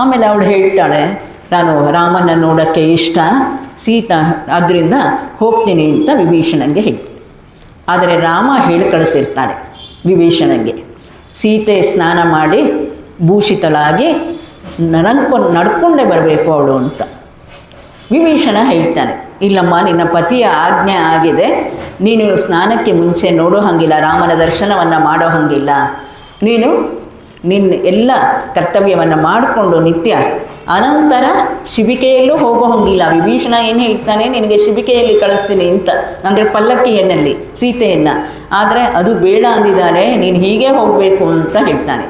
ಆಮೇಲೆ ಅವಳು ಹೇಳ್ತಾಳೆ, ನಾನು ರಾಮನ ನೋಡೋಕ್ಕೆ ಇಷ್ಟ, ಸೀತಾ ಅದರಿಂದ ಹೋಗ್ತೀನಿ ಅಂತ ವಿಭೀಷಣನಿಗೆ ಹೇಳಿ ಆದರೆ ರಾಮ ಹೇಳಿ ಕಳಿಸಿರ್ತಾನೆ ವಿಭೀಷಣನಿಗೆ, ಸೀತೆ ಸ್ನಾನ ಮಾಡಿ ಭೂಷಿತಳಾಗಿ ನಡ್ಕೊಂಡು ನಡ್ಕೊಂಡೇ ಬರಬೇಕು ಅವಳು ಅಂತ. ವಿಭೀಷಣ ಹೇಳ್ತಾನೆ, ಇಲ್ಲಮ್ಮ, ನಿನ್ನ ಪತಿಯ ಆಜ್ಞೆ ಆಗಿದೆ. ನೀನು ಸ್ನಾನಕ್ಕೆ ಮುಂಚೆ ನೋಡೋ ಹಾಗಿಲ್ಲ, ರಾಮನ ದರ್ಶನವನ್ನು ಮಾಡೋ ಹಾಗಿಲ್ಲ. ನೀನು ನಿನ್ನ ಎಲ್ಲ ಕರ್ತವ್ಯವನ್ನು ಮಾಡಿಕೊಂಡು ನಿತ್ಯ ಅನಂತರ ಶಿಬಿಕೆಯಲ್ಲೂ ಹೋಗೋ ಹಂಗಿಲ್ಲ ವಿಭೀಷಣ ಏನು ಹೇಳ್ತಾನೆ? ನಿನಗೆ ಶಿಬಿಕೆಯಲ್ಲಿ ಕಳಿಸ್ತೀನಿ ಅಂತ. ಅಂದರೆ ಪಲ್ಲಕ್ಕಿಯನ್ನಲ್ಲಿ, ಸೀತೆಯನ್ನು. ಆದರೆ ಅದು ಬೇಡ ಅಂದಿದ್ದಾರೆ, ನೀನು ಹೀಗೆ ಹೋಗಬೇಕು ಅಂತ ಹೇಳ್ತಾನೆ.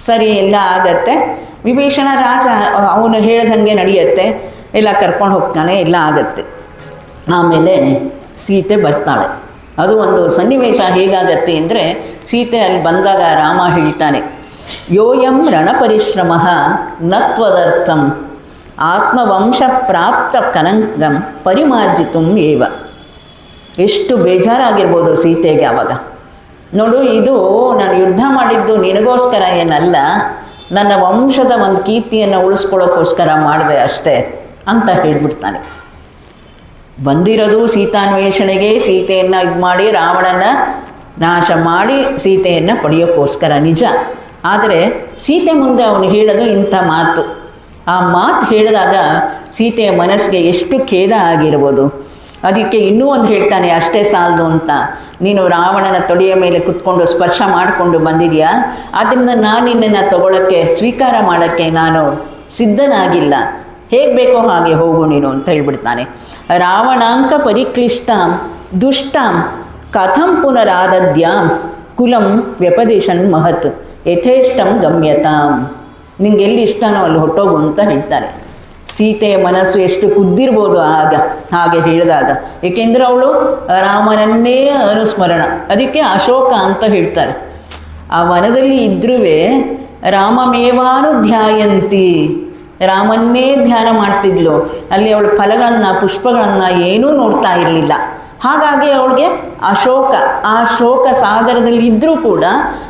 ಸರಿ, ಎಲ್ಲ ಆಗತ್ತೆ. ವಿಭೀಷಣ ರಾಜ ಅವನು ಹೇಳ್ದಂಗೆ ನಡೆಯುತ್ತೆ. ಎಲ್ಲ ಕರ್ಕೊಂಡು ಹೋಗ್ತಾನೆ, ಎಲ್ಲ ಆಗತ್ತೆ. ಆಮೇಲೆ ಸೀತೆ ಬರ್ತಾಳೆ. ಅದು ಒಂದು ಸನ್ನಿವೇಶ ಹೇಗಾಗತ್ತೆ ಅಂದರೆ, ಸೀತೆ ಅಲ್ಲಿ ಬಂದಾಗ ರಾಮ ಹೇಳ್ತಾನೆ ಯೋಯಂ ರಣಪರಿಶ್ರಮ ನತ್ವದರ್ಥಂ ಆತ್ಮವಂಶ ಪ್ರಾಪ್ತ ಕನಂಗಂ ಪರಿಮಾರ್ಜಿತು ಏವ. ಎಷ್ಟು ಬೇಜಾರಾಗಿರ್ಬೋದು ಸೀತೆಗೆ ಆವಾಗ ನೋಡು, ಇದು ನಾನು ಯುದ್ಧ ಮಾಡಿದ್ದು ನಿನಗೋಸ್ಕರ ಏನಲ್ಲ, ನನ್ನ ವಂಶದ ಒಂದು ಕೀರ್ತಿಯನ್ನು ಉಳಿಸ್ಕೊಳ್ಳೋಕ್ಕೋಸ್ಕರ ಮಾಡಿದೆ ಅಷ್ಟೇ ಅಂತ ಹೇಳ್ಬಿಡ್ತಾನೆ. ಬಂದಿರೋದು ಸೀತಾನ್ವೇಷಣೆಗೆ, ಸೀತೆಯನ್ನು ಇದು ಮಾಡಿ ರಾವಣನ ನಾಶ ಮಾಡಿ ಸೀತೆಯನ್ನು ಪಡೆಯೋಕ್ಕೋಸ್ಕರ ನಿಜ. ಆದರೆ ಸೀತೆ ಮುಂದೆ ಅವನು ಹೇಳೋದು ಇಂಥ ಮಾತು. ಆ ಮಾತು ಹೇಳಿದಾಗ ಸೀತೆಯ ಮನಸ್ಸಿಗೆ ಎಷ್ಟು ಖೇದ ಆಗಿರ್ಬೋದು. ಅದಕ್ಕೆ ಇನ್ನೂ ಒಂದು ಹೇಳ್ತಾನೆ, ಅಷ್ಟೇ ಸಾಲದು ಅಂತ. ನೀನು ರಾವಣನ ತೊಡೆಯ ಮೇಲೆ ಕುತ್ಕೊಂಡು ಸ್ಪರ್ಶ ಮಾಡಿಕೊಂಡು ಬಂದಿದೆಯಾ? ಆದ್ದರಿಂದ ನಾನು ನಿನ್ನನ್ನು ತಗೊಳ್ಳೋಕ್ಕೆ ಸ್ವೀಕಾರ ಮಾಡೋಕ್ಕೆ ನಾನು ಸಿದ್ಧನಾಗಿಲ್ಲ. ಹೇಗೆ ಬೇಕೋ ಹಾಗೆ ಹೋಗು ನೀನು, ಅಂತ ಹೇಳ್ಬಿಡ್ತಾನೆ. ರಾವಣಾಂಕ ಪರಿಕ್ಲಿಷ್ಟಾಂ, ದುಷ್ಟಾಂ, ಕಥಂ ಪುನರಾದದ್ಯಾಂ, ಕುಲಂ ವ್ಯಪದೇಶನ್ ಮಹತ್. ಯಥೇಷ್ಟಂ ಗಮ್ಯತಾಂ. ನಿಂಗೆ ಎಲ್ಲಿ ಇಷ್ಟನೋ ಅಲ್ಲಿ ಹೊಟ್ಟೋಗು ಅಂತ ಹೇಳ್ತಾರೆ. ಸೀತೆಯ ಮನಸ್ಸು ಎಷ್ಟು ಕುದ್ದಿರ್ಬೋದು ಆಗ, ಹಾಗೆ ಹೇಳಿದಾಗ. ಏಕೆಂದರೆ ಅವಳು ರಾಮನನ್ನೇ ಅನುಸ್ಮರಣ, ಅದಕ್ಕೆ ಅಶೋಕ ಅಂತ ಹೇಳ್ತಾರೆ. ಆ ವನದಲ್ಲಿ ಇದ್ರೂ ರಾಮಮೇವಾನು ಧ್ಯಾಯಂತಿ. ರಾಮನ್ನೇ ಧ್ಯಾನ ಮಾಡ್ತಿದ್ಲು. ಅಲ್ಲಿ ಅವಳು ಫಲಗಳನ್ನು, ಪುಷ್ಪಗಳನ್ನು ಏನೂ ನೋಡ್ತಾ ಇರಲಿಲ್ಲ. ಹಾಗಾಗಿ ಅವಳಿಗೆ ಆ ಶೋಕ ಆ ಶೋಕ ಸಾಗರದಲ್ಲಿ ಇದ್ದರೂ ಕೂಡ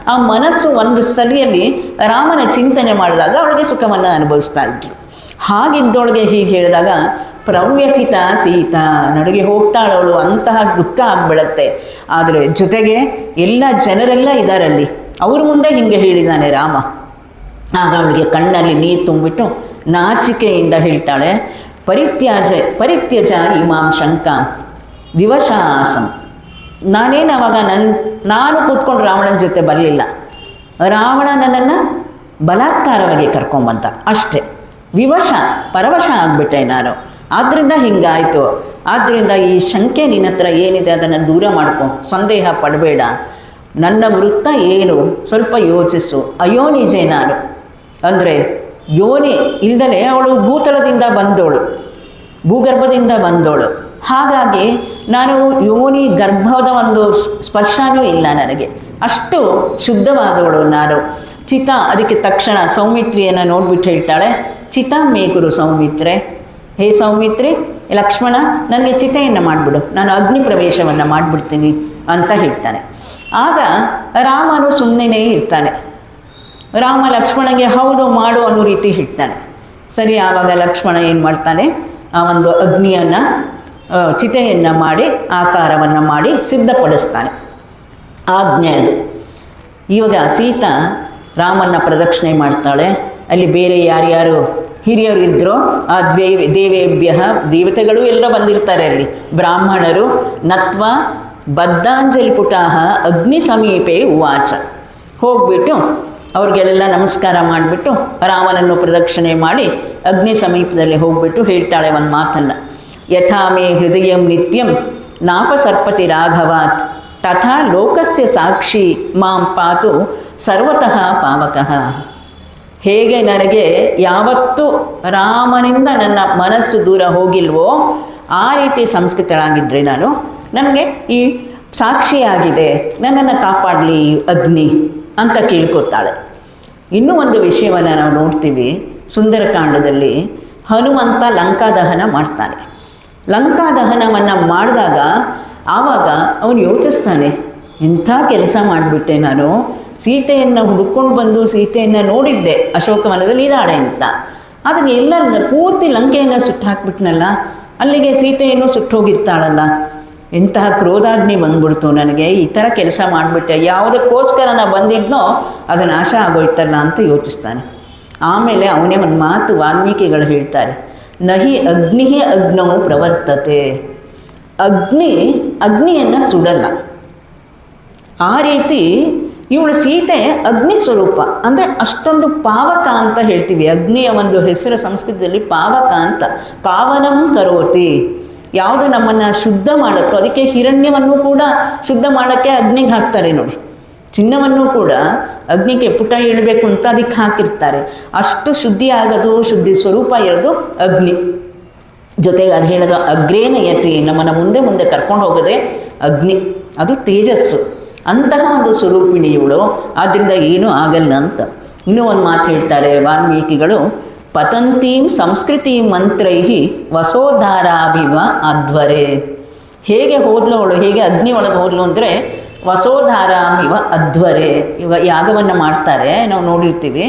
ಆ ಮನಸ್ಸು ಒಂದು ಸರಿಯಲ್ಲಿ ರಾಮನ ಚಿಂತನೆ ಮಾಡಿದಾಗ ಅವಳಿಗೆ ಸುಖವನ್ನು ಅನುಭವಿಸ್ತಾ ಇದ್ರು. ಹಾಗಿದ್ದೊಳಗೆ ಹೀಗೆ ಹೇಳಿದಾಗ, ಪ್ರವ್ಯಥಿತ ಸೀತಾ, ನಡುಗೆ ಹೋಗ್ತಾಳವಳು, ಅಂತಹ ದುಃಖ ಆಗ್ಬಿಡತ್ತೆ. ಆದರೆ ಜೊತೆಗೆ ಎಲ್ಲ ಜನರೆಲ್ಲ ಇದ್ದಾರಲ್ಲಿ ಅವ್ರ ಮುಂದೆ ಹಿಂಗೆ ಹೇಳಿದ್ದಾನೆ ರಾಮ. ಆಗ ಅವಳಿಗೆ ಕಣ್ಣಲ್ಲಿ ನೀರು ತುಂಬಿಟ್ಟು ನಾಚಿಕೆಯಿಂದ ಹೇಳ್ತಾಳೆ, ಪರಿತ್ಯಾಜ, ಪರಿತ್ಯಜ ಇಮಾಂ ಶಂಕಾಂ ದಿವಶ ಆಸಂ ನಾನೇನು ಅವಾಗ ನನ್ನ ನಾನು ಕೂತ್ಕೊಂಡು ರಾವಣನ ಜೊತೆ ಬರಲಿಲ್ಲ. ರಾವಣ ನನ್ನನ್ನು ಬಲಾತ್ಕಾರವಾಗಿ ಕರ್ಕೊಂಬಂತ ಅಷ್ಟೇ. ವಿವಶ, ಪರವಶ ಆಗಿಬಿಟ್ಟೆ ನಾನು. ಆದ್ದರಿಂದ ಹಿಂಗಾಯಿತು. ಆದ್ದರಿಂದ ಈ ಶಂಕೆ ನಿನ್ನ ಹತ್ರ ಏನಿದೆ ಅದನ್ನು ದೂರ ಮಾಡ್ಕೊ. ಸಂದೇಹ ಪಡಬೇಡ. ನನ್ನ ವೃತ್ತ ಏನು? ಸ್ವಲ್ಪ ಯೋಚಿಸು. ಅಯೋನಿಜೆ ನಾನು. ಅಂದರೆ, ಯೋನಿ ಇಲ್ದಲೇ ಅವಳು ಭೂತಲದಿಂದ ಬಂದವಳು ಭೂಗರ್ಭದಿಂದ ಬಂದೋಳು. ಹಾಗಾಗಿ ನಾನು ಯೋನಿ ಗರ್ಭದ ಒಂದು ಸ್ಪರ್ಶನೂ ಇಲ್ಲ ನನಗೆ. ಅಷ್ಟು ಶುದ್ಧವಾದವಳು ನಾನು. ಚಿತ ಅದಕ್ಕೆ ತಕ್ಷಣ ಸೌಮಿತ್ರಿಯನ್ನು ನೋಡ್ಬಿಟ್ಟು ಹೇಳ್ತಾಳೆ, ಚಿತ ಮೇಗುರು ಸೌಮಿತ್ರೆ. ಹೇ ಸೌಮಿತ್ರಿ, ಲಕ್ಷ್ಮಣ, ನನಗೆ ಚಿತೆಯನ್ನು ಮಾಡಿಬಿಡು. ನಾನು ಅಗ್ನಿ ಪ್ರವೇಶವನ್ನು ಮಾಡಿಬಿಡ್ತೀನಿ ಅಂತ ಹೇಳ್ತಾನೆ. ಆಗ ರಾಮನು ಸುಮ್ಮನೆ ಇರ್ತಾನೆ. ರಾಮ ಲಕ್ಷ್ಮಣಗೆ ಹೌದು ಮಾಡು ಅನ್ನೋ ರೀತಿ ಹೇಳ್ತಾನೆ. ಸರಿ, ಆವಾಗ ಲಕ್ಷ್ಮಣ ಏನು ಮಾಡ್ತಾನೆ? ಆ ಒಂದು ಅಗ್ನಿಯನ್ನು ಚಿತೆಯನ್ನು ಮಾಡಿ, ಆಕಾರವನ್ನು ಮಾಡಿ ಸಿದ್ಧಪಡಿಸ್ತಾನೆ. ಆಜ್ಞೆ ಅದು. ಇವಾಗ ಸೀತಾ ರಾಮನ ಪ್ರದಕ್ಷಿಣೆ ಮಾಡ್ತಾಳೆ. ಅಲ್ಲಿ ಬೇರೆ ಯಾರ್ಯಾರು ಹಿರಿಯರು ಇದ್ದರೋ ಆ ದ್ವೇ, ದೇವೇಭ್ಯ ದೇವತೆಗಳು ಎಲ್ಲ ಬಂದಿರ್ತಾರೆ ಅಲ್ಲಿ. ಬ್ರಾಹ್ಮಣರು ನತ್ವ ಬದ್ಧಾಂಜಲಿ ಪುಟಾಹ ಅಗ್ನಿ ಸಮೀಪೆ ವಾಚ ಹೋಗ್ಬಿಟ್ಟು ಅವ್ರಿಗೆಲ್ಲ ನಮಸ್ಕಾರ ಮಾಡಿಬಿಟ್ಟು ರಾಮನನ್ನು ಪ್ರದಕ್ಷಿಣೆ ಮಾಡಿ ಅಗ್ನಿ ಸಮೀಪದಲ್ಲಿ ಹೋಗ್ಬಿಟ್ಟು ಹೇಳ್ತಾಳೆ ಒಂದು ಮಾತನ್ನು. ಯಥಾ ಮೇ ಹೃದಯಂ ನಿತ್ಯಂ ನಾಪಸರ್ಪತಿ ರಾಘವಾತ್ ತಥಾ ಲೋಕಸ್ಯ ಸಾಕ್ಷಿ ಮಾಂ ಪಾತು ಸರ್ವತಃ ಪಾವಕಃ ಹೇಗೆ ನನಗೆ ಯಾವತ್ತೂ ರಾಮನಿಂದ ನನ್ನ ಮನಸ್ಸು ದೂರ ಹೋಗಿಲ್ವೋ, ಆ ರೀತಿ ಸಂಸ್ಕೃತಳಾಗಿದ್ದರೆ ನಾನು, ನನಗೆ ಈ ಸಾಕ್ಷಿಯಾಗಿದೆ, ನನ್ನನ್ನು ಕಾಪಾಡಲಿ ಅಗ್ನಿ ಅಂತ ಕೇಳ್ಕೊತಾಳೆ ಇನ್ನೂ ಒಂದು ವಿಷಯವನ್ನು ನಾವು ನೋಡ್ತೀವಿ, ಸುಂದರಕಾಂಡದಲ್ಲಿ ಹನುಮಂತ ಲಂಕಾದಹನ ಮಾಡ್ತಾನೆ. ಲಂಕಾ ದಹನವನ್ನು ಮಾಡಿದಾಗ ಆವಾಗ ಅವನು ಯೋಚಿಸ್ತಾನೆ, ಎಂಥ ಕೆಲಸ ಮಾಡಿಬಿಟ್ಟೆ ನಾನು? ಸೀತೆಯನ್ನು ಹುಡುಕೊಂಡು ಬಂದು ಸೀತೆಯನ್ನು ನೋಡಿದ್ದೆ, ಅಶೋಕವನದಲ್ಲಿ ಇದಾಳೆ ಅಂತ. ಆದರೆ ಎಲ್ಲ ಪೂರ್ತಿ ಲಂಕೆಯನ್ನು ಸುಟ್ಟು ಹಾಕ್ಬಿಟ್ನಲ್ಲ ಅಲ್ಲಿಗೆ ಸೀತೆಯನ್ನು ಸುಟ್ಟೋಗಿರ್ತಾಳಲ್ಲ. ಇಂತಹ ಕ್ರೋಧಾಗ್ನಿ ಬಂದ್ಬಿಡ್ತು ನನಗೆ, ಈ ಥರ ಕೆಲಸ ಮಾಡಿಬಿಟ್ಟೆ, ಯಾವುದಕ್ಕೋಸ್ಕರ ನಾನು ಬಂದಿದ್ನೋ ಅದು ನಾಶ ಆಗೋಯ್ತಲ್ಲ ಅಂತ ಯೋಚಿಸ್ತಾನೆ. ಆಮೇಲೆ ಅವನೇ ಒಂದು ಮಾತು ವಾಲ್ಮೀಕಿಗಳು ಹೇಳ್ತಾರೆ ನಹಿ ಅಗ್ನಿ ಅಗ್ನವು ಪ್ರವರ್ತತೆ. ಅಗ್ನಿ, ಅಗ್ನಿಯನ್ನು ಸುಡಲ್ಲ. ಆ ರೀತಿ ಇವಳು ಸೀತೆ ಅಗ್ನಿ ಸ್ವರೂಪ, ಅಂದರೆ ಅಷ್ಟೊಂದು ಪಾವಕ ಅಂತ ಹೇಳ್ತೀವಿ. ಅಗ್ನಿಯ ಒಂದು ಹೆಸರು ಸಂಸ್ಕೃತದಲ್ಲಿ ಪಾವಕ ಅಂತ. ಪಾವನಂ ಕರೋತಿ. ಯಾವುದು ನಮ್ಮನ್ನು ಶುದ್ಧ ಮಾಡುತ್ತೋ ಅದಕ್ಕೆ ಹಿರಣ್ಯವನ್ನು ಕೂಡ ಶುದ್ಧ ಮಾಡೋಕ್ಕೆ ಅಗ್ನಿಗೆ ಹಾಕ್ತಾರೆ ನೋಡಿ. ಚಿನ್ನವನ್ನು ಕೂಡ ಅಗ್ನಿಗೆ ಪುಟ ಹೇಳಬೇಕು ಅಂತ ಅದಕ್ಕೆ ಹಾಕಿರ್ತಾರೆ. ಅಷ್ಟು ಶುದ್ಧಿ ಆಗೋದು, ಶುದ್ಧಿ ಸ್ವರೂಪ ಇರೋದು ಅಗ್ನಿ. ಜೊತೆಗೆ ಅದು ಹೇಳೋದು ಅಗ್ರೇನಯತಿ ನಮ್ಮನ್ನು ಮುಂದೆ ಮುಂದೆ ಕರ್ಕೊಂಡು ಹೋಗೋದೇ ಅಗ್ನಿ. ಅದು ತೇಜಸ್ಸು. ಅಂತಹ ಒಂದು ಸ್ವರೂಪಿಣಿ ಇವಳು. ಆದ್ದರಿಂದ ಏನೂ ಆಗಲ್ಲ ಅಂತ. ಇನ್ನೂ ಒಂದು ಮಾತು ಹೇಳ್ತಾರೆ ವಾಲ್ಮೀಕಿಗಳು, ಪತಂತೀಂ ಸಂಸ್ಕೃತಿ ಮಂತ್ರೈಹಿ ವಸೋಧಾರಾಭಿವ ಅಧ್ವರೆ. ಹೇಗೆ ಹೋದ್ಲು ಅವಳು, ಹೇಗೆ ಅಗ್ನಿ ಒಳಗೆ ಹೋದ್ಲು ಅಂದರೆ ವಸೋಧಾರಾಮಿವ ಅಧ್ವರೆ. ಇವ ಯಾಗವನ್ನು ಮಾಡ್ತಾರೆ, ನಾವು ನೋಡಿರ್ತೀವಿ.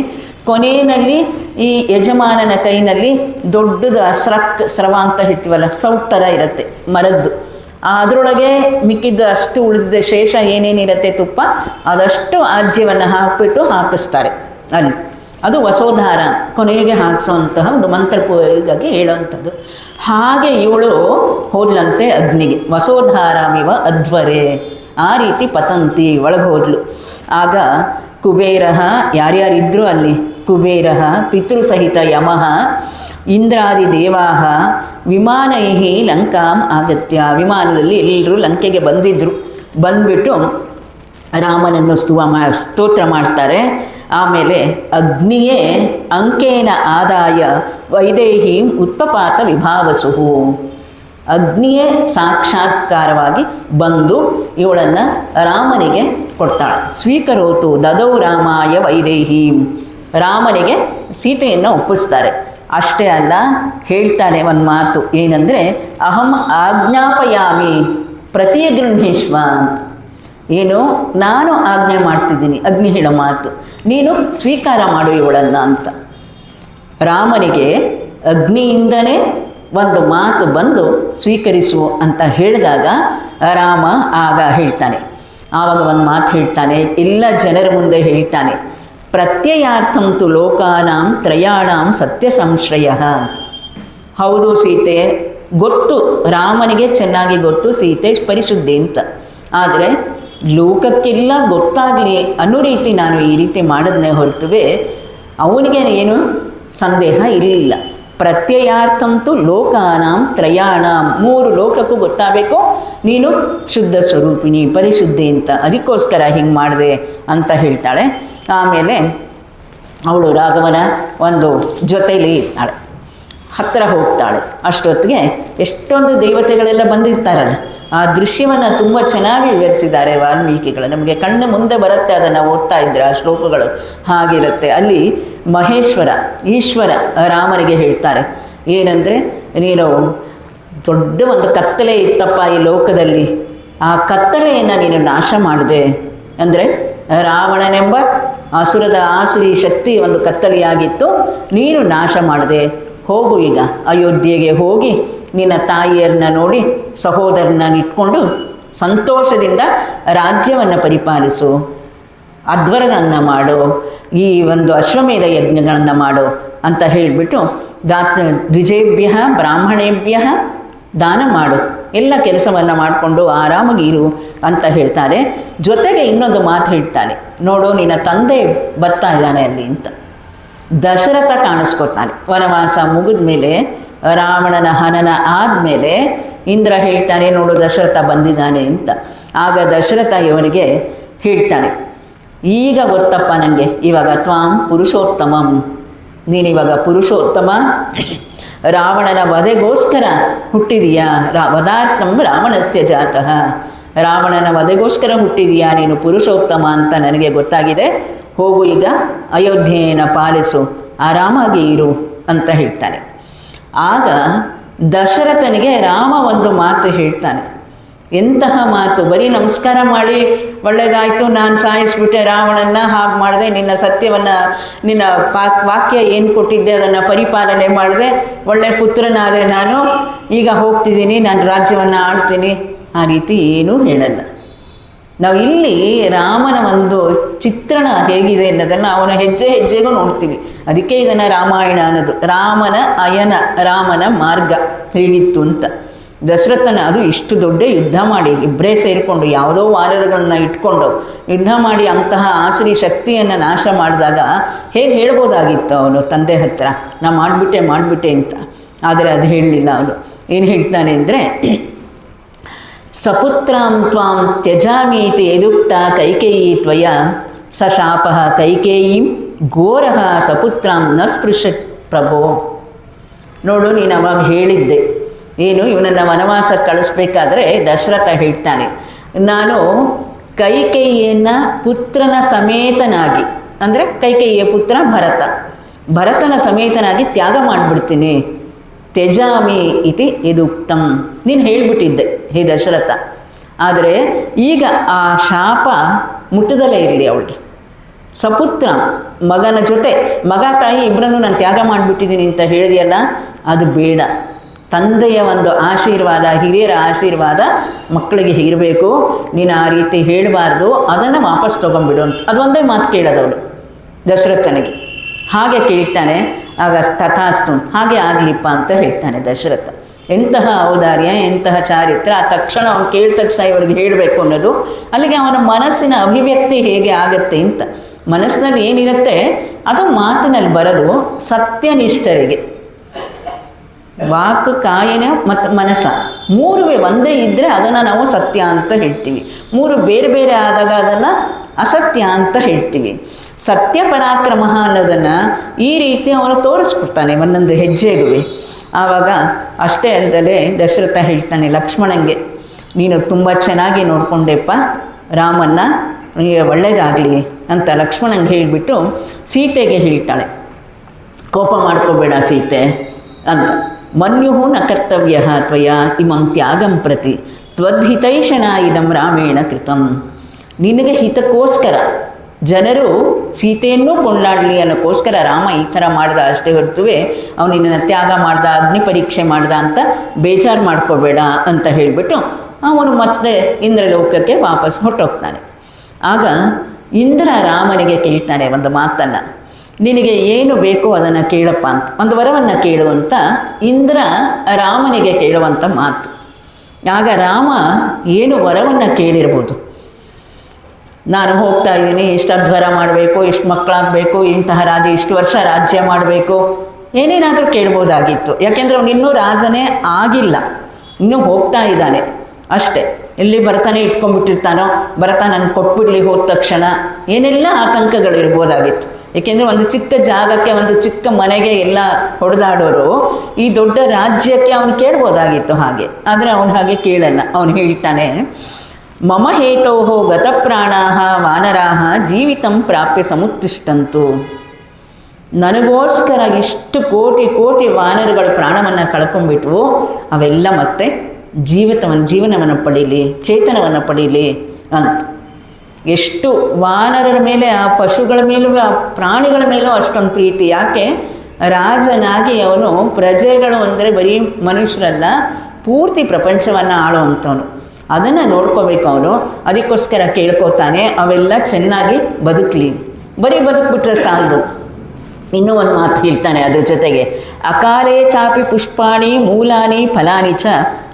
ಕೊನೆಯಲ್ಲಿ ಈ ಯಜಮಾನನ ಕೈನಲ್ಲಿ ದೊಡ್ಡದು ಸ್ರಕ್, ಸ್ರವ ಅಂತ ಹೇಳ್ತೀವಲ್ಲ, ಸೌಟ್ ಥರ ಇರುತ್ತೆ, ಮರದ್ದು. ಅದರೊಳಗೆ ಮಿಕ್ಕಿದ್ದು ಅಷ್ಟು ಉಳಿದ ಶೇಷ ಏನೇನಿರುತ್ತೆ ತುಪ್ಪ, ಅದಷ್ಟು ಆಜ್ಯವನ್ನು ಹಾಕಿಬಿಟ್ಟು ಹಾಕಿಸ್ತಾರೆ ಅಲ್ಲಿ. ಅದು ವಸೋಧಾರ, ಕೊನೆಗೆ ಹಾಕಿಸುವಂತಹ ಒಂದು ಮಂತ್ರಪೂರ್ವವಾಗಿ ಹೇಳೋವಂಥದ್ದು ಹಾಗೆ ಇವಳು ಹೋದ್ಲಂತೆ ಅಗ್ನಿಗೆ, ವಸೋಧಾರಾಮಿವ ಅಧ್ವರೆ. ಆ ರೀತಿ ಪತಂತಿ ಒಳಗೆ ಹೋದ್ಲು. ಆಗ ಕುಬೇರ ಯಾರ್ಯಾರಿದ್ರು ಅಲ್ಲಿ? ಕುಬೇರ ಪಿತೃಸಹಿತ ಯಮಃ ಇಂದ್ರಾದಿ ದೇವಾಹ, ವಿಮಾನೈಹಿ ಲಂಕಾಂ ಆಗತ್ಯ. ವಿಮಾನದಲ್ಲಿ ಎಲ್ಲರೂ ಲಂಕೆಗೆ ಬಂದಿದ್ದರು ಬಂದ್ಬಿಟ್ಟು ರಾಮನನ್ನು ಸ್ತುವ ಮಾ, ಸ್ತೋತ್ರ ಮಾಡ್ತಾರೆ. ಆಮೇಲೆ ಅಗ್ನಿಯೇ ಅಂಕೇನ ಆದಾಯ ವೈದೇಹಿ ಉತ್ಪಪಾತ ವಿಭಾವಸುಹು. ಅಗ್ನಿಯೇ ಸಾಕ್ಷಾತ್ಕಾರವಾಗಿ ಬಂದು ಇವಳನ್ನು ರಾಮನಿಗೆ ಕೊಡ್ತಾಳೆ ಸ್ವೀಕರೋತು ದದೌ ರಾಮಾಯ ವೈದೇಹಿ. ರಾಮನಿಗೆ ಸೀತೆಯನ್ನು ಒಪ್ಪಿಸ್ತಾರೆ. ಅಷ್ಟೇ ಅಲ್ಲ, ಹೇಳ್ತಾನೆ ಒಂದು ಮಾತು ಏನಂದರೆ, ಅಹಂ ಆಜ್ಞಾಪಯಾಮಿ ಪ್ರತಿ ಗೃಹೇಶ್ವ ಏನು, ನಾನು ಆಜ್ಞೆ ಮಾಡ್ತಿದ್ದೀನಿ, ಅಗ್ನಿ ಹೇಳೋ ಮಾತು. ನೀನು ಸ್ವೀಕಾರ ಮಾಡು ಇವಳನ್ನು ಅಂತ. ರಾಮನಿಗೆ ಅಗ್ನಿಯಿಂದನೇ ಒಂದು ಮಾತು ಬಂದು ಸ್ವೀಕರಿಸು ಅಂತ ಹೇಳಿದಾಗ ರಾಮ ಆಗ ಹೇಳ್ತಾನೆ. ಆವಾಗ ಒಂದು ಮಾತು ಹೇಳ್ತಾನೆ ಎಲ್ಲ ಜನರ ಮುಂದೆ ಹೇಳ್ತಾನೆ ಪ್ರತ್ಯಯಾರ್ಥಂತು ಲೋಕಾನಾಂ ತ್ರಯಾಣಾಂ ಸತ್ಯ ಸಂಶ್ರಯ ಅಂತ. ಹೌದು ಸೀತೆ, ಗೊತ್ತು, ರಾಮನಿಗೆ ಚೆನ್ನಾಗಿ ಗೊತ್ತು ಸೀತೆ ಪರಿಶುದ್ಧಿ ಅಂತ. ಆದರೆ ಲೋಕಕ್ಕೆಲ್ಲ ಗೊತ್ತಾಗಲಿ ಅನ್ನೋ ರೀತಿ ನಾನು ಈ ರೀತಿ ಮಾಡಿದ್ನೇ ಹೊರತುವೆ ಅವನಿಗೆ ಏನು ಸಂದೇಹ ಇರಲಿಲ್ಲ ಪ್ರತ್ಯಯಾರ್ಥಂತು ಲೋಕಾನಾಂ ತ್ರಯಾಣಾಂ. ಮೂರು ಲೋಕಕ್ಕೂ ಗೊತ್ತಾಗಬೇಕು. ನೀನು ಶುದ್ಧ ಸ್ವರೂಪಿಣಿ, ಪರಿಶುದ್ಧಿ ಅಂತ. ಅದಕ್ಕೋಸ್ಕರ ಹಿಂಗೆ ಮಾಡಿದೆ ಅಂತ ಹೇಳ್ತಾಳೆ. ಆಮೇಲೆ ಅವಳು ರಾಘವನ ಒಂದು ಜೊತೆಯಲ್ಲಿ ಇರ್ತಾಳೆ. ಹತ್ತಿರ ಹೋಗ್ತಾಳೆ. ಅಷ್ಟೊತ್ತಿಗೆ ಎಷ್ಟೊಂದು ದೇವತೆಗಳೆಲ್ಲ ಬಂದಿರ್ತಾರಲ್ಲ, ಆ ದೃಶ್ಯವನ್ನು ತುಂಬ ಚೆನ್ನಾಗಿ ವಿವರಿಸಿದ್ದಾರೆ ವಾಲ್ಮೀಕಿಗಳು. ನಮಗೆ ಕಣ್ಣು ಮುಂದೆ ಬರುತ್ತೆ ಅದನ್ನು ಓದ್ತಾ ಇದ್ದರೆ ಆ ಶ್ಲೋಕಗಳು. ಹಾಗಿರುತ್ತೆ. ಅಲ್ಲಿ ಮಹೇಶ್ವರ, ಈಶ್ವರ ರಾಮನಿಗೆ ಹೇಳ್ತಾರೆ. ಏನಂದರೆ, ನೀನು ದೊಡ್ಡ ಒಂದು ಕತ್ತಲೆ ಇತ್ತಪ್ಪ ಈ ಲೋಕದಲ್ಲಿ. ಆ ಕತ್ತಲೆಯನ್ನು ನೀನು ನಾಶ ಮಾಡಿದೆ. ಅಂದರೆ ರಾವಣನೆಂಬ ಅಸುರದ ಆಸುರಿ ಶಕ್ತಿ ಒಂದು ಕತ್ತಲೆಯಾಗಿತ್ತು, ನೀನು ನಾಶ ಮಾಡಿದೆ. ಹೋಗು ಈಗ, ಅಯೋಧ್ಯೆಗೆ ಹೋಗಿ ನಿನ್ನ ತಾಯಿಯರನ್ನ ನೋಡಿ ಸಹೋದರನ ಇಟ್ಕೊಂಡು ಸಂತೋಷದಿಂದ ರಾಜ್ಯವನ್ನು ಪರಿಪಾಲಿಸು. ಅಧ್ವರಗಳನ್ನು ಮಾಡು, ಈ ಒಂದು ಅಶ್ವಮೇಧ ಯಜ್ಞಗಳನ್ನು ಮಾಡು ಅಂತ ಹೇಳಿಬಿಟ್ಟು ದಾತ್, ದ್ವಿಜೇಭ್ಯ, ಬ್ರಾಹ್ಮಣೇಭ್ಯ ದಾನ ಮಾಡು. ಎಲ್ಲ ಕೆಲಸವನ್ನು ಮಾಡಿಕೊಂಡು ಆರಾಮಾಗಿ ಇರು ಅಂತ ಹೇಳ್ತಾರೆ. ಜೊತೆಗೆ ಇನ್ನೊಂದು ಮಾತು ಹೇಳ್ತಾನೆ ನೋಡು, ನಿನ್ನ ತಂದೆ ಬರ್ತಾ ಇದ್ದಾನೆ ಅಲ್ಲಿ ಅಂತ. ದಶರಥ ಕಾಣಿಸ್ಕೊತಾನೆ ವನವಾಸ ಮುಗಿದ ಮೇಲೆ ರಾವಣನ ಹನನ ಆದಮೇಲೆ ಇಂದ್ರ ಹೇಳ್ತಾನೆ, ನೋಡು, ದಶರಥ ಬಂದಿದ್ದಾನೆ ಅಂತ. ಆಗ ದಶರಥ ಇವನಿಗೆ ಹೇಳ್ತಾನೆ ಈಗ ಗೊತ್ತಪ್ಪ ನನಗೆ ಇವಾಗ ತ್ವಾಂ ಪುರುಷೋತ್ತಮಂ. ನೀನಿವಾಗ ಪುರುಷೋತ್ತಮ. ರಾವಣನ ವಧೆಗೋಸ್ಕರ ಹುಟ್ಟಿದೀಯಾ. ರಾ ವಧಾರ್ಥಂ ರಾವಣಸ್ಯ ಜಾತಃ. ರಾವಣನ ವಧೆಗೋಸ್ಕರ ಹುಟ್ಟಿದೀಯಾ. ನೀನು ಪುರುಷೋತ್ತಮ ಅಂತ ನನಗೆ ಗೊತ್ತಾಗಿದೆ. ಹೋಗು ಈಗ ಅಯೋಧ್ಯೆಯನ್ನು ಪಾಲಿಸು. ಆರಾಮಾಗಿ ಇರು ಅಂತ ಹೇಳ್ತಾನೆ. ಆಗ ದಶರಥನಿಗೆ ರಾಮ ಒಂದು ಮಾತು ಹೇಳ್ತಾನೆ. ಎಂತಹ ಮಾತು? ಬರೀ ನಮಸ್ಕಾರ ಮಾಡಿ, ಒಳ್ಳೇದಾಯಿತು, ನಾನು ಸಾಯಿಸ್ಬಿಟ್ಟೆ, ರಾವಣನ್ನ ಹಾಗೆ ಮಾಡಿದೆ, ನಿನ್ನ ಸತ್ಯವನ್ನು, ನಿನ್ನ ಪಾಕ್, ವಾಕ್ಯ ಏನು ಕೊಟ್ಟಿದ್ದೆ, ಅದನ್ನು ಪರಿಪಾಲನೆ ಮಾಡಿದೆ, ಒಳ್ಳೆ ಪುತ್ರನಾದೆ ನಾನು, ಈಗ ಹೋಗ್ತಿದ್ದೀನಿ, ನಾನು ರಾಜ್ಯವನ್ನು ಆಳ್ತೀನಿ. ಆ ರೀತಿ ಏನೂ ಹೇಳಲ್ಲ. ನಾವು ಇಲ್ಲಿ ರಾಮನ ಒಂದು ಚಿತ್ರಣ ಹೇಗಿದೆ ಅನ್ನೋದನ್ನು ಅವನ ಹೆಜ್ಜೆ ಹೆಜ್ಜೆಗೂ ನೋಡ್ತೀವಿ. ಅದಕ್ಕೆ ಇದನ್ನು ರಾಮಾಯಣ ಅನ್ನೋದು. ರಾಮನ ಅಯನ, ರಾಮನ ಮಾರ್ಗ ಹೇಗಿತ್ತು ಅಂತ. ದಶರಥನ ಅದು ಇಷ್ಟು ದೊಡ್ಡ ಯುದ್ಧ ಮಾಡಿ ಇಬ್ಬರೇ ಸೇರಿಕೊಂಡು ಯಾವುದೋ ವಾನರಗಳನ್ನ ಇಟ್ಕೊಂಡು ಯುದ್ಧ ಮಾಡಿ ಅಂತಹ ಆಸರಿ ಶಕ್ತಿಯನ್ನು ನಾಶ ಮಾಡಿದಾಗ ಹೇಗೆ ಹೇಳ್ಬೋದಾಗಿತ್ತು ಅವನು ತಂದೆ ಹತ್ರ? ನಾ ಮಾಡಿಬಿಟ್ಟೆ ಮಾಡಿಬಿಟ್ಟೆ ಅಂತ. ಆದರೆ ಅದು ಹೇಳಲಿಲ್ಲ ಅವನು. ಏನು ಹೇಳ್ತಾನೆ ಅಂದರೆ, ಸಪುತ್ರಾಂ ತ್ವಾಂ ತ್ಯಜಾಮೀತಿ ಎದುಕ್ತ ಕೈಕೇಯಿ ತ್ವಯ ಸ ಶಾಪಃ ಕೈಕೇಯೀಂ ಘೋರಃ ಸಪುತ್ರಾಂ ನ ಸ್ಪೃಶ ಪ್ರಭೋ. ನೋಡು, ನೀನು ಅವಾಗ ಹೇಳಿದ್ದೆ. ಏನು ಇವನನ್ನು ವನವಾಸಕ್ಕೆ ಕಳಿಸ್ಬೇಕಾದ್ರೆ ದಶರಥ ಹೇಳ್ತಾನೆ, ನಾನು ಕೈಕೇಯಿಯನ್ನು ಪುತ್ರನ ಸಮೇತನಾಗಿ, ಅಂದರೆ ಕೈಕೇಯಿಯ ಪುತ್ರ ಭರತ, ಭರತನ ಸಮೇತನಾಗಿ ತ್ಯಾಗ ಮಾಡಿಬಿಡ್ತೀನಿ, ತ್ಯಜಾಮಿ ಇತಿ ಇದುಕ್ತಂ ನೀನು ಹೇಳಿಬಿಟ್ಟಿದ್ದೆ, ಹೇ ದಶರಥ. ಆದರೆ ಈಗ ಆ ಶಾಪ ಮುಟ್ಟದಲ್ಲೇ ಇರಲಿ ಅವಳಿಗೆ. ಸಪುತ್ರ, ಮಗನ ಜೊತೆ, ಮಗ ತಾಯಿ ಇಬ್ಬರನ್ನು ನಾನು ತ್ಯಾಗ ಮಾಡಿಬಿಟ್ಟಿದ್ದೀನಿ ಅಂತ ಹೇಳಿದೆಯಲ್ಲ, ಅದು ಬೇಡ. ತಂದೆಯ ಒಂದು ಆಶೀರ್ವಾದ, ಹಿರಿಯರ ಆಶೀರ್ವಾದ ಮಕ್ಕಳಿಗೆ ಇರಬೇಕು. ನೀನು ಆ ರೀತಿ ಹೇಳಬಾರ್ದು, ಅದನ್ನು ವಾಪಸ್ ತೊಗೊಂಡ್ಬಿಡು ಅಂತ. ಅದೊಂದೇ ಮಾತು ಕೇಳೋದವಳು ದಶರಥನಿಗೆ. ಹಾಗೆ ಕೇಳ್ತಾನೆ, ಆಗ ತಥಾಸ್ತು, ಹಾಗೆ ಆಗಲಿಪ್ಪ ಅಂತ ಹೇಳ್ತಾನೆ ದಶರಥ. ಎಂತಹ ಔದಾರ್ಯ, ಎಂತಹ ಚಾರಿತ್ರ. ಆ ತಕ್ಷಣ ಅವನು ಕೇಳಿದ ತಕ್ಷಣ ಇವರಿಗೆ ಹೇಳಬೇಕು ಅನ್ನೋದು. ಅಲ್ಲಿಗೆ ಅವನ ಮನಸ್ಸಿನ ಅಭಿವ್ಯಕ್ತಿ ಹೇಗೆ ಆಗುತ್ತೆ ಅಂತ. ಮನಸ್ಸಿನಲ್ಲಿ ಏನಿರುತ್ತೆ, ಅದು ಮಾತಿನಲ್ಲಿ ಬರೋದು ಸತ್ಯನಿಷ್ಠರಿಗೆ. ವಾಕ್, ಕಾಯನ ಮತ್ತು ಮನಸ್ಸ. ಮೂರುವೆ ಒಂದೇ ಇದ್ದರೆ ಅದನ್ನು ನಾವು ಸತ್ಯ ಅಂತ ಹೇಳ್ತೀವಿ. ಮೂರು ಬೇರೆ ಬೇರೆ ಆದಾಗ ಅದನ್ನು ಅಸತ್ಯ ಅಂತ ಹೇಳ್ತೀವಿ. ಸತ್ಯ ಪರಾಕ್ರಮ ಅನ್ನೋದನ್ನು ಈ ರೀತಿ ಅವನು ತೋರಿಸ್ಕೊಡ್ತಾನೆ ಒಂದೊಂದು ಹೆಜ್ಜೆಗುವೆ. ಆವಾಗ ಅಷ್ಟೇ ಅಲ್ಲದೆ ದಶರಥ ಹೇಳ್ತಾನೆ, ಲಕ್ಷ್ಮಣಂಗೆ, ನೀನು ತುಂಬ ಚೆನ್ನಾಗಿ ನೋಡಿಕೊಂಡೆಪ್ಪ, ರಾಮನ್ನ ಒಳ್ಳೆಯದಾಗಲಿ ಅಂತ ಲಕ್ಷ್ಮಣಂಗೆ ಹೇಳಿಬಿಟ್ಟು ಸೀತೆಗೆ ಹೇಳ್ತಾಳೆ. ಕೋಪ ಮಾಡ್ಕೋಬೇಡ ಸೀತೆ ಅಂತ. ಮನ್ಯು ನ ಕರ್ತವ್ಯ ತ್ವಯ ಇಮಂ ತ್ಯಾಗಂ ಪ್ರತಿ. ತ್ವದ್ಹಿತೈಷಣ ಇದಂ ರಾಮೇಣ ಕೃತಂ. ನಿನಗೆ ಹಿತಕ್ಕೋಸ್ಕರ ಜನರು ಸೀತೆಯನ್ನು ಕೊಂಡಾಡಲಿ ಅನ್ನೋಕ್ಕೋಸ್ಕರ ರಾಮ ಈ ಥರ ಮಾಡ್ದ ಅಷ್ಟೇ ಹೊರತುವೆ, ಅವನು ನಿನ್ನನ್ನು ತ್ಯಾಗ ಮಾಡ್ದ, ಅಗ್ನಿ ಪರೀಕ್ಷೆ ಮಾಡ್ದ ಅಂತ ಬೇಜಾರು ಮಾಡ್ಕೋಬೇಡ ಅಂತ ಹೇಳಿಬಿಟ್ಟು ಅವನು ಮತ್ತೆ ಇಂದ್ರಲೋಕಕ್ಕೆ ವಾಪಸ್ ಹೊರಟೋಗ್ತಾನೆ. ಆಗ ಇಂದ್ರ ರಾಮನಿಗೆ ಕೇಳ್ತಾನೆ ಒಂದು ಮಾತನ್ನು. ನಿನಗೆ ಏನು ಬೇಕೋ ಅದನ್ನು ಕೇಳಪ್ಪ ಅಂತ. ಒಂದು ವರವನ್ನು ಕೇಳುವಂತ ಇಂದ್ರ ರಾಮನಿಗೆ ಕೇಳುವಂಥ ಮಾತು. ಆಗ ರಾಮ ಏನು ವರವನ್ನು ಕೇಳಿರ್ಬೋದು. ನಾನು ಹೋಗ್ತಾ ಇದ್ದೀನಿ, ಇಷ್ಟು ಅಧ್ವರ ಮಾಡಬೇಕು, ಇಷ್ಟು ಮಕ್ಕಳಾಗಬೇಕು, ಇಂತಹ ರಾಜ್ಯ, ಇಷ್ಟು ವರ್ಷ ರಾಜ್ಯ ಮಾಡಬೇಕು. ಏನೇನಾದರೂ ಕೇಳ್ಬೋದಾಗಿತ್ತು. ಯಾಕೆಂದರೆ ಅವನು ಇನ್ನೂ ರಾಜನೇ ಆಗಿಲ್ಲ. ಇನ್ನೂ ಹೋಗ್ತಾ ಇದ್ದಾನೆ. ಅಷ್ಟೇ. ಎಲ್ಲಿ ಭರತನೇ ಇಟ್ಕೊಂಡ್ಬಿಟ್ಟಿರ್ತಾನೋ, ಭರತ ನನ್ನ ಕೊಟ್ಬಿಡ್ಲಿ ಹೋದ ತಕ್ಷಣ. ಏನೆಲ್ಲ ಆತಂಕಗಳು ಇರ್ಬೋದಾಗಿತ್ತು. ಏಕೆಂದರೆ ಒಂದು ಚಿಕ್ಕ ಜಾಗಕ್ಕೆ, ಒಂದು ಚಿಕ್ಕ ಮನೆಗೆ ಎಲ್ಲ ಹೊಡೆದಾಡೋರು, ಈ ದೊಡ್ಡ ರಾಜ್ಯಕ್ಕೆ ಅವನು ಕೇಳ್ಬೋದಾಗಿತ್ತು ಹಾಗೆ. ಆದರೆ ಅವನು ಹಾಗೆ ಕೇಳಲ್ಲ. ಅವನು ಹೇಳ್ತಾನೆ, ಮಮ ಹೇತೋಹೋ ಗತಪ್ರಾಣಾ ವಾನರಾಹ ಜೀವಿತಂ ಪ್ರಾಪ್ಯ ಸಮುತ್ತಿಷ್ಟಂತು ನನಗೋಸ್ಕರ ಎಷ್ಟು ಕೋಟಿ ಕೋಟಿ ವಾನರುಗಳು ಪ್ರಾಣವನ್ನು ಕಳ್ಕೊಂಡ್ಬಿಟ್ವು. ಅವೆಲ್ಲ ಮತ್ತೆ ಜೀವಿತವನ್ನು ಜೀವನವನ್ನು ಪಡೀಲಿ, ಚೇತನವನ್ನು ಪಡೀಲಿ ಅಂತ. ಎಷ್ಟು ವಾನರರ ಮೇಲೆ, ಆ ಪಶುಗಳ ಮೇಲೂ, ಆ ಪ್ರಾಣಿಗಳ ಮೇಲೂ ಅಷ್ಟೊಂದು ಪ್ರೀತಿ. ಯಾಕೆ? ರಾಜನಾಗಿ ಅವನು ಪ್ರಜೆಗಳು ಅಂದರೆ ಬರೀ ಮನುಷ್ಯರಲ್ಲ, ಪೂರ್ತಿ ಪ್ರಪಂಚವನ್ನು ಆಳುವಂಥವನು. ಅದನ್ನು ನೋಡ್ಕೋಬೇಕು ಅವನು. ಅದಕ್ಕೋಸ್ಕರ ಕೇಳ್ಕೊತಾನೆ, ಅವೆಲ್ಲ ಚೆನ್ನಾಗಿ ಬದುಕಲಿ. ಬರೀ ಬದುಕ್ಬಿಟ್ರೆ ಸಾಲದು. ಇನ್ನೂ ಒಂದು ಮಾತು ಹೇಳ್ತಾನೆ ಅದ್ರ ಜೊತೆಗೆ. ಅಕಾಲೇ ಚಾಪಿ ಪುಷ್ಪಾಣಿ, ಮೂಲಾನಿ, ಫಲಾನಿ ಚ,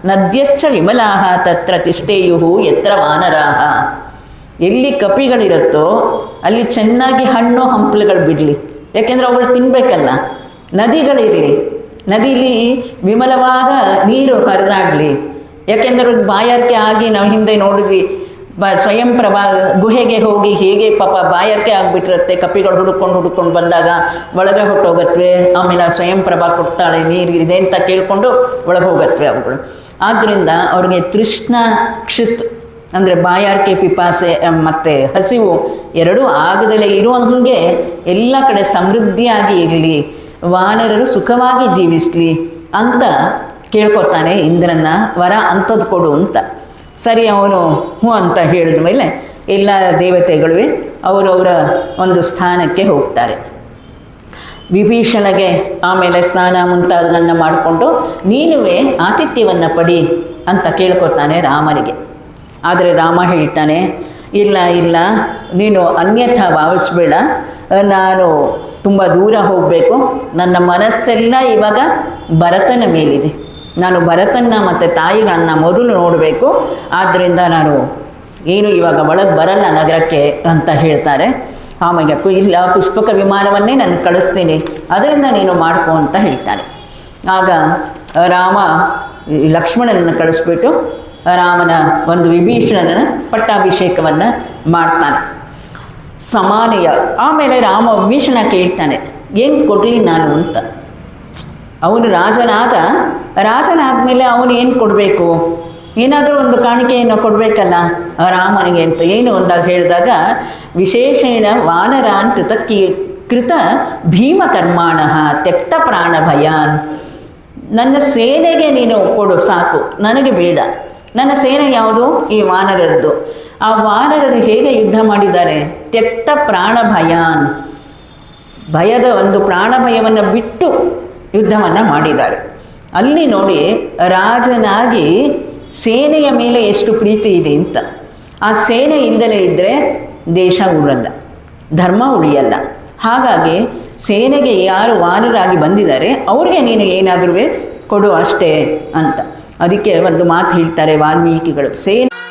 ನದ್ಯಶ್ಚ ವಿಮಲಾಹ, ತತ್ರ ತಿಷ್ಟೇಯು ಎತ್ರ ವಾನರಾಹ. ಎಲ್ಲಿ ಕಪಿಗಳಿರುತ್ತೋ ಅಲ್ಲಿ ಚೆನ್ನಾಗಿ ಹಣ್ಣು ಹಂಪಲುಗಳು ಬಿಡಲಿ. ಯಾಕೆಂದರೆ ಅವುಗಳು ತಿನ್ನಬೇಕಲ್ಲ ನದಿಗಳಿರಲಿ. ನದಿಲಿ ವಿಮಲವಾದ ನೀರು ಹರಿದಾಡಲಿ. ಯಾಕೆಂದ್ರೆ ಬಾಯಾರಿಕೆ ಆಗಿ ನಾವು ಹಿಂದೆ ನೋಡಿದ್ವಿ, ಬ ಸ್ವಯಂ ಪ್ರಭಾ ಗುಹೆಗೆ ಹೋಗಿ ಹೇಗೆ ಪಾಪ ಬಾಯಾರಿಕೆ ಆಗಿಬಿಟ್ಟಿರುತ್ತೆ, ಕಪಿಗಳು ಹುಡುಕೊಂಡು ಹುಡುಕೊಂಡು ಬಂದಾಗ ಒಳಗೆ ಹೊಟ್ಟೋಗತ್ವೆ ಆಮೇಲೆ ಸ್ವಯಂ ಪ್ರಭಾ ಕೊಡ್ತಾಳೆ, ನೀರು ಇದೆ ಅಂತ ಕೇಳಿಕೊಂಡು ಒಳಗೆ ಹೋಗತ್ವೆ ಅವುಗಳು. ಆದ್ದರಿಂದ ಅವ್ರಿಗೆ ತೃಷ್ಣ ಕ್ಷಿತ್ ಅಂದರೆ ಬಾಯಾರಿಕೆ, ಪಿಪಾಸೆ ಮತ್ತು ಹಸಿವು ಎರಡೂ ಆಗದಲ್ಲೇ ಹಾಗೆ ಎಲ್ಲ ಕಡೆ ಸಮೃದ್ಧಿಯಾಗಿ ಇರಲಿ, ವಾನರರು ಸುಖವಾಗಿ ಜೀವಿಸಲಿ ಅಂತ ಕೇಳ್ಕೊತಾನೆ ಇಂದ್ರನ್ನ ವರ ಅಂಥದ್ದು ಕೊಡು ಅಂತ. ಸರಿ, ಅವನು ಹ್ಞೂ ಅಂತ ಹೇಳಿದ ಮೇಲೆ ಎಲ್ಲ ದೇವತೆಗಳು ಅವರವರ ಒಂದು ಸ್ಥಾನಕ್ಕೆ ಹೋಗ್ತಾರೆ. ವಿಭೀಷಣಗೆ ಆಮೇಲೆ ಸ್ನಾನ ಮುಂತಾದನ್ನು ಮಾಡಿಕೊಂಡು ನೀನುವೇ ಆತಿಥ್ಯವನ್ನು ಪಡಿ ಅಂತ ಕೇಳ್ಕೊತಾನೆ ರಾಮನಿಗೆ. ಆದರೆ ರಾಮ ಹೇಳ್ತಾನೆ, ಇಲ್ಲ ಇಲ್ಲ, ನೀನು ಅನ್ಯಥಾ ಭಾವಿಸ್ಬೇಡ. ನಾನು ತುಂಬ ದೂರ ಹೋಗಬೇಕು. ನನ್ನ ಮನಸ್ಸೆಲ್ಲ ಇವಾಗ ಭರತನ ಮೇಲಿದೆ. ನಾನು ಭರತನ್ನ ಮತ್ತು ತಾಯಿಗಳನ್ನು ಮೊದಲು ನೋಡಬೇಕು. ಆದ್ದರಿಂದ ನಾನು ಏನು ಇವಾಗ ಒಳಗೆ ಬರಲ್ಲ ನಗರಕ್ಕೆ ಅಂತ ಹೇಳ್ತಾರೆ. ಆಮೇಲೆ ಇಲ್ಲ, ಪುಷ್ಪಕ ವಿಮಾನವನ್ನೇ ನಾನು ಕಳಿಸ್ತೀನಿ. ಅದರಿಂದ ನೀನು ಮಾಡ್ಕೊ ಅಂತ ಹೇಳ್ತಾರೆ. ಆಗ ರಾಮ ಲಕ್ಷ್ಮಣನನ್ನು ಕಳಿಸ್ಬಿಟ್ಟು ರಾಮನ ಒಂದು ವಿಭೀಷಣನ ಪಟ್ಟಾಭಿಷೇಕವನ್ನು ಮಾಡ್ತಾನೆ. ಸಮಾನೆಯ, ಆಮೇಲೆ ರಾಮ ವಿಭೀಷಣ ಕೇಳ್ತಾನೆ, ಏನು ಕೊಡಲಿ ನಾನು ಅಂತ? ಅವನು ರಾಜನಾದ, ರಾಜನಾದ್ಮೇಲೆ ಅವನು ಏನು ಕೊಡಬೇಕು? ಏನಾದರೂ ಒಂದು ಕಾಣಿಕೆಯನ್ನು ಕೊಡಬೇಕಲ್ಲ ರಾಮನಿಗೆ ಅಂತ. ಏನು ಅಂದಾಗ ಹೇಳಿದಾಗ, ವಿಶೇಷೇಣ ವಾನರಾನ್ ಕೃತ ಕೃತ ಭೀಮಕರ್ಮಾಣ ತೆಕ್ತ ಪ್ರಾಣ ಭಯಾನ್ ನನ್ನ ಸೇನೆಗೆ ನೀನು ಕೊಡು, ಸಾಕು. ನನಗೆ ಬೇಡ. ನನ್ನ ಸೇನೆ ಯಾವುದು? ಈ ವಾನರದ್ದು. ಆ ವಾನರರು ಹೇಗೆ ಯುದ್ಧ ಮಾಡಿದ್ದಾರೆ? ತೆತ್ತ ಪ್ರಾಣ ಭಯಾನ್. ಭಯದ ಒಂದು ಪ್ರಾಣ ಭಯವನ್ನು ಬಿಟ್ಟು ಯುದ್ಧವನ್ನು ಮಾಡಿದ್ದಾರೆ. ಅಲ್ಲಿ ನೋಡಿ ರಾಜನಾಗಿ ಸೇನೆಯ ಮೇಲೆ ಎಷ್ಟು ಪ್ರೀತಿ ಇದೆ ಅಂತ. ಆ ಸೇನೆ ಇಲ್ಲದೇ ಇದ್ದರೆ ದೇಶ ಉಳಲ್ಲ ಧರ್ಮ ಉಳಿಯಲ್ಲ. ಹಾಗಾಗಿ ಸೇನೆಗೆ ಯಾರು ವಾನರಾಗಿ ಬಂದಿದ್ದಾರೆ, ಅವ್ರಿಗೆ ನೀನು ಏನಾದರೂ ಕೊಡು ಅಷ್ಟೇ ಅಂತ. ಅದಕ್ಕೆ ಒಂದು ಮಾತು ಹೇಳ್ತಾರೆ ವಾಲ್ಮೀಕಿಗಳು. ಸೇನೆ